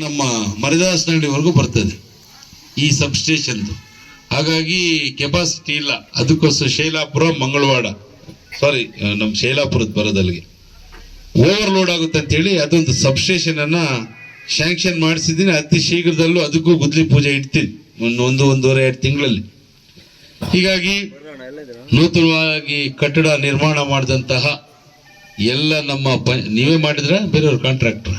ನಮ್ಮ ಮರಿದಾಸನಹಳ್ಳಿವರೆಗೂ ಬರ್ತದೆ ಈ ಸಬ್ಸ್ಟೇಷನ್ದು. ಹಾಗಾಗಿ ಕೆಪಾಸಿಟಿ ಇಲ್ಲ. ಅದಕ್ಕೋಸ್ಕರ ಶೈಲಾಪುರ, ಮಂಗಳವಾಡ ಸಾರಿ ನಮ್ಮ ಶೈಲಾಪುರದ ಬರೋದಲ್ಲಿಗೆ. ಓವರ್ಲೋಡ್ ಆಗುತ್ತೆ ಅಂತೇಳಿ ಅದೊಂದು ಸಬ್ಸ್ಟೇಷನ್ ಅನ್ನ ಶಾಂಕ್ಷನ್ ಮಾಡಿಸಿದ್ದೀನಿ. ಅತಿ ಶೀಘ್ರದಲ್ಲೂ ಅದಕ್ಕೂ ಗುದ್ಲಿ ಪೂಜೆ ಇಡ್ತೀನಿ. ಒಂದು ಒಂದು, ಒಂದೂವರೆ, ಎರಡು ತಿಂಗಳಲ್ಲಿ. ಹೀಗಾಗಿ ನೂತನವಾಗಿ ಕಟ್ಟಡ ನಿರ್ಮಾಣ ಮಾಡಿದಂತಹ ಎಲ್ಲ ನಮ್ಮ ನೀವೇ ಮಾಡಿದ್ರೆ? ಬೇರೆಯವ್ರ ಕಾಂಟ್ರಾಕ್ಟ್ರ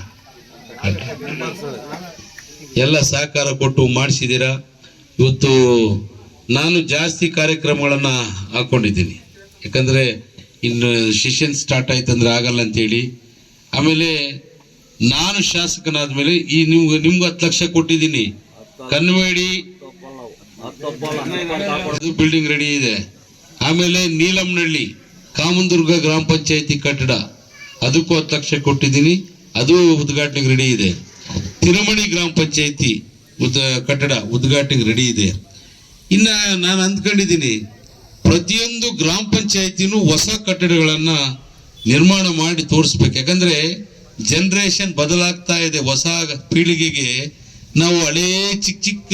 ಎಲ್ಲ ಸಹಕಾರ ಕೊಟ್ಟು ಮಾಡಿಸಿದ್ದೀರಾ? ಇವತ್ತು ನಾನು ಜಾಸ್ತಿ ಕಾರ್ಯಕ್ರಮಗಳನ್ನು ಹಾಕ್ಕೊಂಡಿದ್ದೀನಿ ಯಾಕಂದರೆ ಇನ್ನು ಸೆಷನ್ ಸ್ಟಾರ್ಟ್ ಆಯ್ತಂದ್ರೆ ಆಗಲ್ಲ ಅಂತೇಳಿ. ಆಮೇಲೆ ನಾನು ಶಾಸಕನಾದ ಮೇಲೆ ಈ ನಿಮ್ಗೆ ನಿಮ್ಗೆ ಹತ್ತು ಲಕ್ಷ ಕೊಟ್ಟಿದ್ದೀನಿ. ಕನ್ವೇಡಿ ಬಿಲ್ಡಿಂಗ್ ರೆಡಿ ಇದೆ. ಆಮೇಲೆ ನೀಲಂನಹಳ್ಳಿ, ಕಾಮಂದುರ್ಗ ಗ್ರಾಮ ಪಂಚಾಯತಿ ಕಟ್ಟಡ, ಅದಕ್ಕೂ ಹತ್ತು ಲಕ್ಷ ಕೊಟ್ಟಿದ್ದೀನಿ. ಅದು ಉದ್ಘಾಟನೆಗೆ ರೆಡಿ ಇದೆ. ತಿರುಮಣಿ ಗ್ರಾಮ ಪಂಚಾಯಿತಿ ಉದ್ ಕಟ್ಟಡ ಉದ್ಘಾಟನೆಗೆ ರೆಡಿ ಇದೆ. ಇನ್ನ ನಾನು ಅಂದ್ಕೊಂಡಿದ್ದೀನಿ ಪ್ರತಿಯೊಂದು ಗ್ರಾಮ ಪಂಚಾಯತಿನೂ ಹೊಸ ಕಟ್ಟಡಗಳನ್ನು ನಿರ್ಮಾಣ ಮಾಡಿ ತೋರಿಸ್ಬೇಕು. ಯಾಕಂದ್ರೆ ಜನರೇಷನ್ ಬದಲಾಗ್ತಾ ಇದೆ. ಹೊಸ ಪೀಳಿಗೆಗೆ ನಾವು ಹಳೇ ಚಿಕ್ಕ ಚಿಕ್ಕ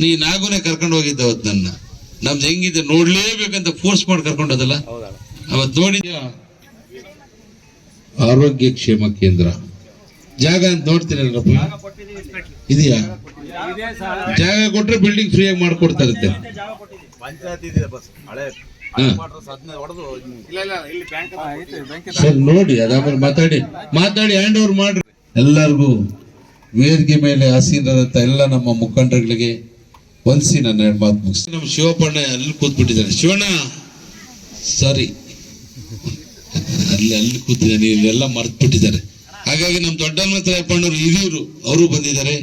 ನೀ ನಾಗುನೇ ಕರ್ಕೊಂಡು ಹೋಗಿದ್ದ ಅವತ್ತು ನನ್ನ. ನಮ್ದು ಹೆಂಗಿದೆ ನೋಡ್ಲೇಬೇಕಂತ ಫೋರ್ಸ್ ಮಾಡಿ ಕರ್ಕೊಂಡೋದಲ್ಲ ಅವತ್ತು ನೋಡಿದ್ಯಾ? ಆರೋಗ್ಯ ಕ್ಷೇಮ ಕೇಂದ್ರ. ಜಾಗ ಅಂತ ನೋಡ್ತೀರಲ್ಲಪ್ಪ ಇದೆಯಾ? ಜಾಗ ಕೊಟ್ರೆ ಬಿಲ್ಡಿಂಗ್ ಫ್ರೀಯಾಗಿ ಮಾಡ್ಕೊಡ್ತಾ ಇರುತ್ತೆ ಸರ್ ನೋಡಿ ಅದಾದ್ಮೇಲೆ ಮಾತಾಡಿ. ಮಾತಾಡಿ ಹ್ಯಾಂಡ್ ಓವರ್ ಮಾಡ್ರಿ. ಎಲ್ಲರಿಗೂ ವೇದಿಕೆ ಮೇಲೆ ಆಸೀನರಾದಂತ ಎಲ್ಲ ನಮ್ಮ ಮುಖಂಡರುಗಳಿಗೆ ಒಂದ್ಸಿ ನನ್ನ ಮಾತು ಮುಗಿಸಿ ನಮ್ಮ ಶಿವಪಣ್ಣ ಅಲ್ಲಿ ಕೂತ್ಬಿಟ್ಟಿದ್ದಾರೆ. ಶಿವಣ್ಣ ಸಾರಿ ಅಲ್ಲಿ ಅಲ್ಲಿ ಕೂತಿದ್ದಾನೆ ಇಲ್ಲೆಲ್ಲ ಮರ್ತು ಬಿಟ್ಟಿದ್ದಾರೆ ಹಾಗಾಗಿ ನಮ್ಮ ದೊಡ್ಡಮ್ಮನವರು ಹಿರಿಯರು, ಅವರು ಬಂದಿದ್ದಾರೆ.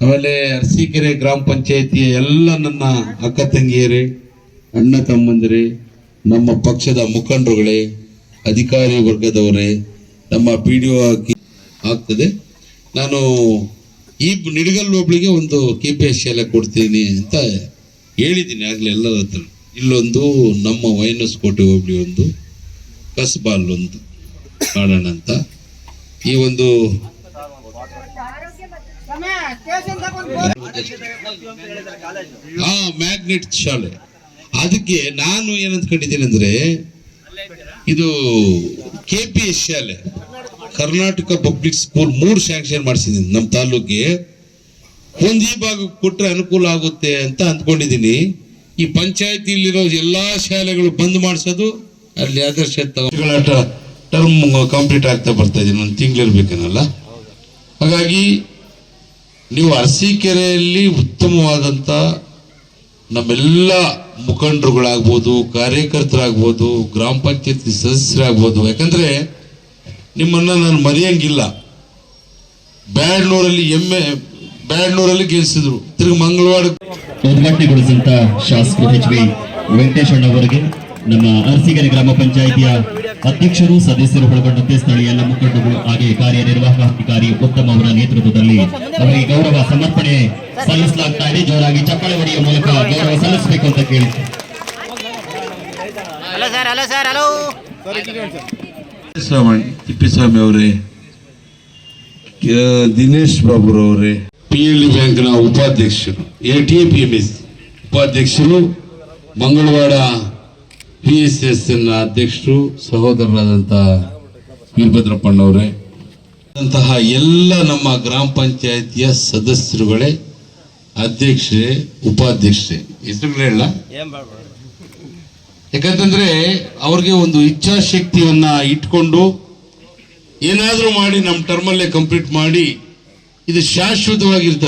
ಆಮೇಲೆ ಅರಸೀಕೆರೆ ಗ್ರಾಮ ಪಂಚಾಯತಿಯ ಎಲ್ಲ ನನ್ನ ಅಕ್ಕ ತಂಗಿಯರೇ, ಅಣ್ಣ ತಮ್ಮಂದಿರೇ, ನಮ್ಮ ಪಕ್ಷದ ಮುಖಂಡರುಗಳೇ, ಅಧಿಕಾರಿ ವರ್ಗದವರೇ, ನಮ್ಮ ಪಿ ಡಿ ಆಗ್ತದೆ. ನಾನು ಈ ನಿಡಗಲ್ ಒಬ್ಳಿಗೆ ಒಂದು ಕೆ ಪಿ ಎಸ್ ಶಾಲೆ ಕೊಡ್ತೀನಿ ಅಂತ ಹೇಳಿದ್ದೀನಿ ಆಗ್ಲೇ ಎಲ್ಲರ ಹತ್ರ. ಇಲ್ಲೊಂದು ನಮ್ಮ ವೈನಸ್ ಕೋಟೆ ಒಬ್ಳಿ ಒಂದು. ಕಸ್ಬಾಲ್ ಒಂದು ಕಾಣೋಣ ಅಂತ. ಈ ಒಂದು ಹಾ ಮ್ಯಾಗ್ನೆಟ್ ಶಾಲೆ. ಅದಕ್ಕೆ ನಾನು ಏನಂದ್ಕೊಂಡಿದ್ದೀನಿ ಅಂದ್ರೆ, ಇದು ಕೆ ಪಿ ಎಸ್ ಶಾಲೆ. ಕರ್ನಾಟಕ ಪಬ್ಲಿಕ್ ಸ್ಕೂಲ್ ಮೂರು ಸ್ಯಾಂಕ್ಷನ್ ಮಾಡಿಸಿದ್ದೀನಿ ನಮ್ಮ ತಾಲೂಕಿಗೆ. ಒಂದು ಈ ಭಾಗ ಕೊಟ್ಟರೆ ಅನುಕೂಲ ಆಗುತ್ತೆ ಅಂತ ಅಂದ್ಕೊಂಡಿದ್ದೀನಿ. ಈ ಪಂಚಾಯತಿಲಿರೋ ಎಲ್ಲಾ ಶಾಲೆಗಳು ಬಂದ್ ಮಾಡಿಸೋದು ಅಲ್ಲಿ ಆದರ್ಶ ಟರ್ಮ್ ಕಂಪ್ಲೀಟ್ ಆಗ್ತಾ ಬರ್ತಾ ಇದೀನಿ ಒಂದು ತಿಂಗಳಿರ್ಬೇಕೇನಲ್ಲ? ಹಾಗಾಗಿ ನೀವು ಅರಸೀಕೆರೆಯಲ್ಲಿ ಉತ್ತಮವಾದಂತ ನಮ್ಮೆಲ್ಲ ಮುಖಂಡರುಗಳಾಗ್ಬೋದು ಕಾರ್ಯಕರ್ತರಾಗ್ಬೋದು ಗ್ರಾಮ ಪಂಚಾಯತಿ ಸದಸ್ಯರಾಗ್ಬೋದು ಯಾಕಂದ್ರೆ ನಿಮ್ಮನ್ನು ನಾನು ಮರೆಯಂಗಿಲ್ಲ. ಬ್ಯಾಡ್ನೂರಲ್ಲಿ ಎಮ್ಮೆ ಬ್ಯಾಡ್ನೂರಲ್ಲಿ ಗೆಲ್ಲಿಸಿದ್ರು ತಿರುಗಿ ಮಂಗಳವಾರ ಉದ್ಘಾಟನೆಗೊಳಿಸಿದಂಥ ಶಾಸಕರು ಎಚ್ ಬಿ ವೆಂಕಟೇಶಣ್ಣ ಅವರಿಗೆ ನಮ್ಮ ಅರಸಿಗೆರೆ ಗ್ರಾಮ ಪಂಚಾಯಿತಿಯ ಅಧ್ಯಕ್ಷರು ಸದಸ್ಯರು ಒಳಗೊಂಡಂತೆ ಸ್ಥಳೀಯ ಎಲ್ಲ ಮುಖಂಡರು ಹಾಗೆ ಕಾರ್ಯನಿರ್ವಾಹಕ ಅಧಿಕಾರಿ ಉತ್ತಮ್ ಅವರ ನೇತೃತ್ವದಲ್ಲಿ ಅವರಿಗೆ ಗೌರವ ಸಮರ್ಪಣೆ ಸಲ್ಲಿಸಲಾಗ್ತಾ ಇದೆ ಜೋರಾಗಿ ಚಪ್ಪಾಳೆ ಹೊಡೆಯುವ ಮೂಲಕ ಗೌರವ ಸಲ್ಲಿಸಬೇಕು ಅಂತ ಕೇಳಿ hello sir hello sir hello Swamy Tippeswamy ಅವರೇ ದಿನೇಶ್ ಬಾಬುರವರೇ ಪಿ ಎಲ್ ಬ್ಯಾಂಕ್ನ ಉಪಾಧ್ಯಕ್ಷರು A T P M S ಉಪಾಧ್ಯಕ್ಷರು ಮಂಗಳವಾಡ ಪಿ ಎಸ್ ಎಸ್ ಎನ್ ಅಧ್ಯಕ್ಷರು ಸಹೋದರರಾದಂಥ ವೀರಭದ್ರಪ್ಪಣ್ಣವರೇ ಅಂತಹ ಎಲ್ಲ ನಮ್ಮ ಗ್ರಾಮ ಪಂಚಾಯತಿಯ ಸದಸ್ಯರುಗಳೇ, ಅಧ್ಯಕ್ಷರೇ, ಉಪಾಧ್ಯಕ್ಷರೇ. ಹೆಸರುಗಳೇ ಹೇಳ ಯಾಕಂತಂದ್ರೆ ಅವ್ರಿಗೆ ಒಂದು ಇಚ್ಛಾಶಕ್ತಿಯನ್ನ ಇಟ್ಕೊಂಡು ಏನಾದ್ರೂ ಮಾಡಿ ನಮ್ಮ ಟರ್ಮಲ್ಲೇ ಕಂಪ್ಲೀಟ್ ಮಾಡಿ, ಇದು ಶಾಶ್ವತವಾಗಿರ್ತದೆ.